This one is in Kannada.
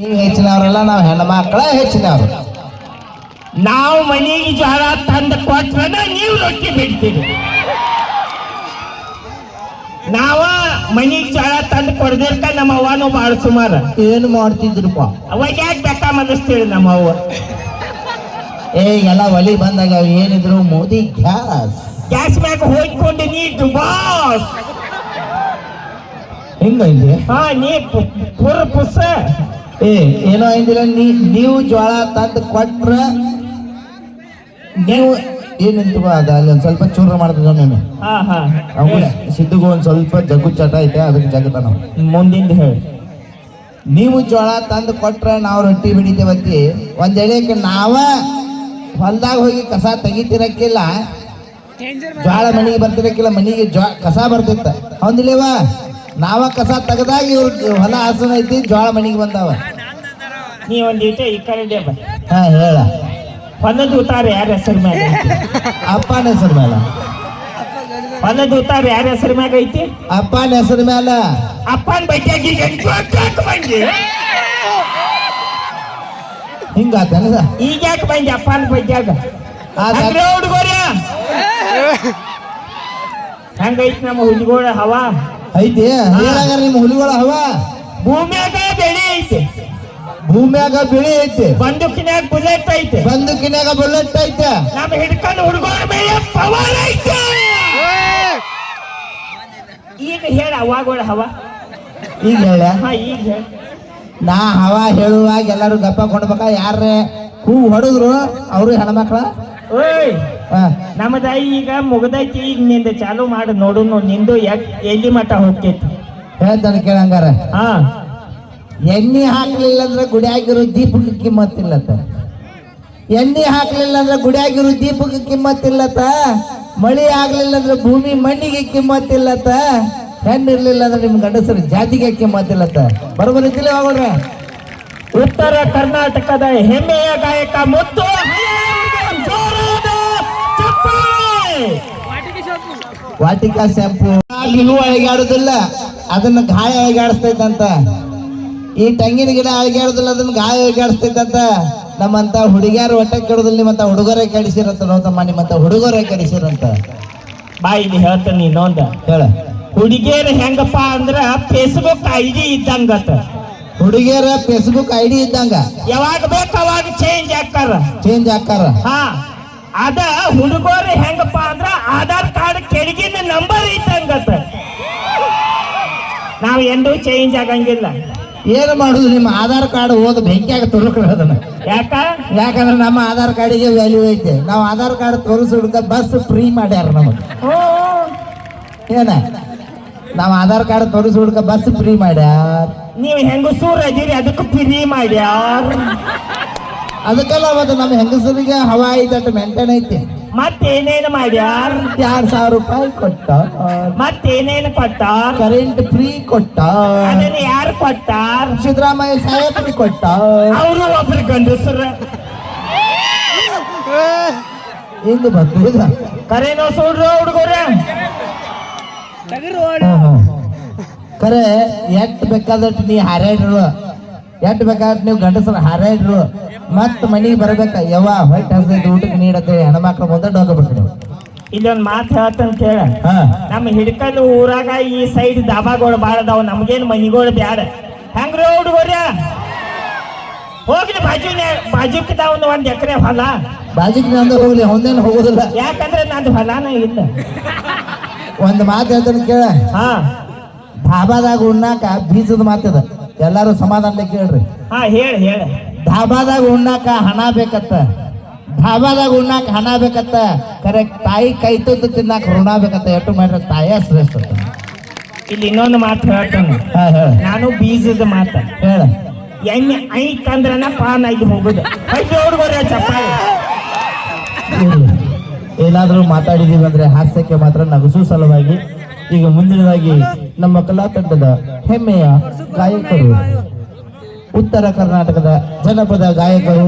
ನೀವು ಹೆಚ್ಚಿನವ್ರಲ್ಲ ನಾವು ಹೆಣ್ಮಕ್ಳ ಹೆಚ್ಚಿನವ್ರು. ನಾವು ಮನೆಗೆ ಜ್ವರ ತಂದು ಕೊಟ್ರನ ನೀವು ರೊಟ್ಟಿ ಬಿಡ್ತೀರಿ. ನಾವ ಮನಿಗೆ ಜ್ವರ ತಂದು ಕೊಡ್ದಿರ್ಕ ನಮ್ಮ ಅವ್ವನು ಬಾಳ ಸುಮಾರ. ಏನು ಮಾಡ್ತಿದ್ರಪ್ಪ? ಅವಾಗ ಯಾಕೆ ಬೇಕಾ ಮನಸ್ತೀರಿ ನಮ್ಮ ಅವ್ವ? ಏ ಎಲ್ಲ ಒಲಿ ಬಂದಾಗ ಏನಿದ್ರು ಮೋದಿ ಗ್ಯಾಸ್. ಗ್ಯಾಸ್ ಮ್ಯಾಗ ಹೋಗ್ಕೊಂಡು ನೀ ದುಬಾಸ್ ಹಿಂಗೈತಿ ಹಾ ನೀ ಪುರ್ ಪುಸ ಏ ಏನೋ ಐದಿಲ್ಲ ನೀ ನೀವು ಜ್ವಾಳ ತಂದು ಕೊಟ್ರ ನೀವು ಏನಂತ ಅದ ಅಲ್ಲಿ ಒಂದ್ ಸ್ವಲ್ಪ ಚೂರ ಮಾಡ್ತಿದ್ದ ನೀನು. ಒಂದ್ ಸ್ವಲ್ಪ ಜಗ್ಗು ಚಟ ಐತೆ ಅದಕ್ಕೆ ಜಗತ್ತ ನಾವು ಮುಂದಿಂದ ಹೇಳಿ. ನೀವು ಜೋಳ ತಂದು ಕೊಟ್ರ ನಾವು ರೊಟ್ಟಿ ಬಿಡಿತೇವತ್ತಿ ಒಂದ್ ಎಳೆಕ್ಕೆ ನಾವ ಹೊಲ್ದಾಗ ಹೋಗಿ ಕಸ ತೆಗಿತಿರಕ್ಕಿಲ್ಲ. ಜ್ವಾಳ ಮನೆಗೆ ಬರ್ತಿರಕ್ಕಿಲ್ಲ ಮನೆಗೆ ಜ್ವಾ ಕಸ ಬರ್ತಿತ್ತ. ಹೌದಿಲ್ಲವ? ನಾವ ಕಸ ತೆಗ್ದಾಗ ಇವ್ರ ಹೊಲ ಹಾಸನ ಐತಿ ಜ್ವಾಳ ಮನೆಗೆ ಬಂದಾವ. ನೀ ಒಂದಿಟ ಈ ಕಡೆ ಬಾ ಹಾ ಹೇಳ. ಹೊಲದ ಉತ್ತಾರ ಯಾರ ಹೆಸರು ಮ್ಯಾಗ ಅಪ್ಪನ ಹೆಸರು ಮ್ಯಾಲ. ಹೊಲದ ಉತ್ತಾರ ಯಾರ ಹೆಸರು ಮ್ಯಾಗ ಐತಿ? ಅಪ್ಪನ ಹೆಸರು ಮ್ಯಾಲ. ಅಪ್ಪನ ಬೈಟಾಗಿ ಬಂದಿ. ಹಿಂಗಾತನದ ಈಗ ಯಾಕೆ ಬಂದಿ ಅಪ್ಪನ ಅಂದ್ರೆ ಹುಡುಗೋರ ಹಂಗೈತಿ ನಮ್ಮ ಹುಲಿಗೋಳ ಹವಾ? ಐತಿ? ನಿಮ್ಮ ಹುಲಿಗೋಳ ಹವಾ? ಭೂಮ್ಯಾಗ ಬೆಳೆ ಐತಿ. ಭೂಮ್ಯಾಗ ಬಿಳಿ ಐತಿ. ಬಂದೂಕಿನ್ಯಾಗ ಬುಲೆಟ್ ಐತೆ. ಬಂದೂಕಿನ್ಯಾಗ ಬುಲೆಟ್ ಐತೆ. ನಮ್ಮ ಹಿಡ್ಕೊಂಡು ಹುಡುಗರ ಮೇಲೆ ಪವರ್ ಐತೆ. ಈಗ ಹೇಳ ಅವಾಗೋಳ ಹವಾ. ಈಗ ಹೇಳ. ಈಗ ಹೇಳ. ನಾ ಹವಾ ಹೇಳುವಾಗ ಎಲ್ಲರೂ ಗಪ್ಪ ಕೊಡ್ಬೇಕ. ಯಾರೇ ಹೂ ಹೊಡೆದ್ರು ಅವರು ಹೆಣ್ಮಕ್ಳ? ಓಯ್. ನಮ್ಮದ ಈಗ ಮುಗ್ದೈತಿ. ಈಗ ನಿಂದ ಚಾಲು ಮಾಡಿ ನೋಡು ನಿಂದು ಎಲ್ಲಿ ಮಠ ಹೋಗ್ತೈತಿ. ಹೇಳ್ತಾನೆ ಕೇಳಂಗಾರ. ಹಾ. ಎಣ್ಣೆ ಹಾಕ್ಲಿಲ್ಲ ಅಂದ್ರೆ ಗುಡಿಯಾಗಿರೋ ದೀಪಕ್ಕೆ ಕಿಮ್ಮತ್ತಿಲ್ಲತ್ತ? ಎಣ್ಣೆ ಹಾಕ್ಲಿಲ್ಲ ಅಂದ್ರೆ ಗುಡಿಯಾಗಿರೋ ದೀಪಕ್ಕೆ ಕಿಮ್ಮತ್ತಿಲ್ಲತ್ತ? ಮಳಿ ಆಗ್ಲಿಲ್ಲ ಅಂದ್ರೆ ಭೂಮಿ ಮಣ್ಣಿಗೆ ಕಿಮ್ಮತ್ತಿಲ್ಲತ್ತ? ಹೆಣ್ಣು ಇರ್ಲಿಲ್ಲ ಅಂದ್ರೆ ನಿಮ್ ಗಂಡಸರು ಜಾತಿಗೆ ಕಿಮ್ಮತ್ತಿಲ್ಲತ್ತ? ಬರೋಬರಿತಿಲ್ಲ ಹೋಗ್ರೆ ಉತ್ತರ ಕರ್ನಾಟಕದ ಹೆಮ್ಮೆಯ ಗಾಯಕ ಮುತ್ತು. ವಾಟಿಕಾ ಶಾಂಪು. ಹೂ ಅಳಿಗಾಡುದಿಲ್ಲ. ಅದನ್ನ ಗಾಯ ಅಳಿಗಾಡಿಸ್ತೈತಂತ. ಈ ತೆಂಗಿನ ಗಿಡ ಅಳಿಗಾಡುದಿಲ್ಲ ಅದನ್ನ ಗಾಯ ಅಳಿಗಾಡಿಸ್ತೈತಂತ ನಮ್ಮಂತ ಹುಡುಗಿಯರು ಹೊಟ್ಟೆ ಕೆಡುದಿಲ್ಲ ನಿಮ್ಮಂತ ಹುಡುಗರೇ ಕೆಡಿಸಿರಂತ ನೋತಮ್ಮ ನಿಮ್ಮಂತ ಹುಡುಗರೇ ಕೆಡಿಸಿರಂತ. ಬಾಯಿ ಇಲ್ಲಿ ಹೇಳ್ತೇನೆ ಇನ್ನೊಂದ. ಹೇಳ. ಹುಡುಗಿಯರು ಹೆಂಗಪ್ಪ ಅಂದ್ರ ಫೇಸ್ಬುಕ್ ಐಡಿ ಇದ್ದಂಗ ಹುಡುಗಿಯರ ಫೇಸ್ಬುಕ್ ಐಡಿ ಇದ್ದಂಗ. ಯಾವಾಗ ಬೇಕು ಅವಾಗ ಚೇಂಜ್ ಹಾಕಾರ ಚೇಂಜ್ ಹಾಕಾರ ಹಾ ಅದ ಹುಡುಗರು ಹೆಂಗಪ್ಪ ಅಂದ್ರ ಆಧಾರ್ ಕಾರ್ಡ್ ಕೆಳಗಿನ ನಂಬರ್ ಇದ್ದಂಗತ್ತ ನಾವು ಎಂದೂ ಚೇಂಜ್ ಆಗಂಗಿಲ್ಲ. ಏನು ಮಾಡುದು? ನಿಮ್ಮ ಆಧಾರ್ ಕಾರ್ಡ್ ಓದ್ ಬೆಂಕಿಯಾಗ ಅದನ್ನ ಯಾಕ? ಯಾಕಂದ್ರೆ ನಮ್ಮ ಆಧಾರ್ ಕಾರ್ಡಿಗೆ ವ್ಯಾಲ್ಯೂ ಐತೆ. ನಾವು ಆಧಾರ್ ಕಾರ್ಡ್ ತೋರಿಸಿ ಹುಡುಕ ಬಸ್ ಫ್ರೀ ಮಾಡ್ಯಾರ ನಮಗೆ. ಏನ? ನಾವು ಆಧಾರ್ ಕಾರ್ಡ್ ತೋರಿಸಿ ಹುಡುಕ ಬಸ್ ಫ್ರೀ ಮಾಡ್ಯಾರ. ನೀವು ಹೆಂಗಸೂರ್ ಅದೀರಿ ಅದಕ್ಕೆ ಫ್ರೀ ಮಾಡ್ಯಾರ. ಅದಕ್ಕೆಲ್ಲ ಮತ್ತೆ ನಮ್ಮ ಹೆಂಗಸರಿಗೆ ಹವಾ ಐತಂತ ಮೇಂಟೈನ್ ಐತಿ. ಮತ್ತೇನೇನು ಮಾಡ್ಯಾರ? ಎರಡ್ ಸಾವಿರ ರೂಪಾಯಿ ಕೊಟ್ಟ. ಮತ್ತೇನೇನು ಕೊಟ್ಟ? ಕರೆಂಟ್ ಫ್ರೀ ಕೊಟ್ಟ. ಅದನ್ನ ಕೊಟ್ಟಾರ? ಸಿದ್ದರಾಮಯ್ಯ ಸಾಹೇಬ್ರಿಗೆ ಕೊಟ್ಟ ಅವರು ಒಬ್ರು ಗಂಡಸರ ಇಂದು. ಬಂದು ಕರೇನೋ ಸುಡ್ರು ಹುಡುಗರ. ಕರೆ ಎಟ್ ಬೇಕಾದಟ್ಟು ನೀ ಹಾರಾಡ್ರು? ಎಟ್ ಬೇಕಾದಟ್ಟು ನೀವು ಗಂಡಸರ ಹಾರಾಡ್ರು? ಮತ್ ಮನಿಗೆ ಬರ್ಬೇಕ? ಯವ್ವ ಹೊಟ್ಟೆ ಹಸಿದ ಊಟಕ್ಕೆ ನೀಡತ್ತೆ ಹೆಣ್ಮಕ್ಳು ಮುಂದೆ ಡೋಗಬೇಕು ಇಲ್ಲೊಂದ್ ಮಾತು ಹೇಳ್ತಾನ ಕೇಳ. ಹಾ. ನಮ್ಮ ಹಿಡ್ಕಲ್ ಊರಾಗ ಈ ಸೈಡ್ ದಾಬಾಗಳು ಬಾಳ ಅದಾವ ನಮ್ಗೇನ್ ಮನಿಗಳು ಬ್ಯಾಡ. ಹೆಂಗ್ರಿ ಹುಡುಗರ ಹೋಗ್ಲಿ ಬಾಜು ಬಾಜುಕಿದ ಒಂದು ಒಂದ್ ಎಕರೆ ಹೊಲ. ಬಾಜಿಕ್ ನಂದ ಹೋಗ್ಲಿ ಒಂದೇನು ಹೋಗುದಿಲ್ಲ. ಯಾಕಂದ್ರೆ ನಂದು ಹೊಲಾನ ಇಲ್ಲ. ಒಂದ್ ಮಾತು ಹೇಳ್ತಾನೆ ಕೇಳ. ಹಾ. ಧಾಬಾದಾಗ ಉಣ್ಣಾಕ ಬೀಜದ ಮಾತದ ಎಲ್ಲಾರು ಸಮಾಧಾನ ಕೇಳ್ರಿ. ಹಾ ಹೇಳ ಹೇಳ. ಧಾಬಾದಾಗ ಉಣ್ಣಾಕ ಹಣ ಬೇಕತ್ತ. ಧಾಬಾದಾಗ ಉಣ್ಣಾಕ ಹಣ ಬೇಕತ್ತ? ಕರೆಕ್ಟ್ ತಾಯಿ ಕೈ ತುತ್ತು ತಿನ್ನಾಕ ಋಣ ಬೇಕತ್ತ? ಎಟ್ಟು ಮಾಡ್ರೆ ತಾಯೇ ಶ್ರೇಷ್ಠ ಇಲ್ಲಿ ಇನ್ನೊಂದು ಮಾತು ಹೇಳ್ತೇನೆ. ನಾನು ಬೀಜದ ಮಾತ. ಹೇಳ. ಎಣ್ಣೆ ಐಕ್ ಅಂದ್ರನ ಪಾನ್ ಆಗಿ ಹೋಗುದು. ಹುಡುಗರ ಚಪ್ಪಾಳೆ. ಏನಾದ್ರೂ ಮಾತಾಡಿದೀವಿ ಅಂದ್ರೆ ಹಾಸ್ಯಕ್ಕೆ ಮಾತ್ರ ನಗಸು ಸಲುವಾಗಿ. ಈಗ ಮುಂದಿನದಾಗಿ ನಮ್ಮ ಕಲಾ ತಂಡದ ಹೆಮ್ಮೆಯ ಗಾಯಕರು. ಉತ್ತರ ಕರ್ನಾಟಕದ ಜನಪದ ಗಾಯಕರು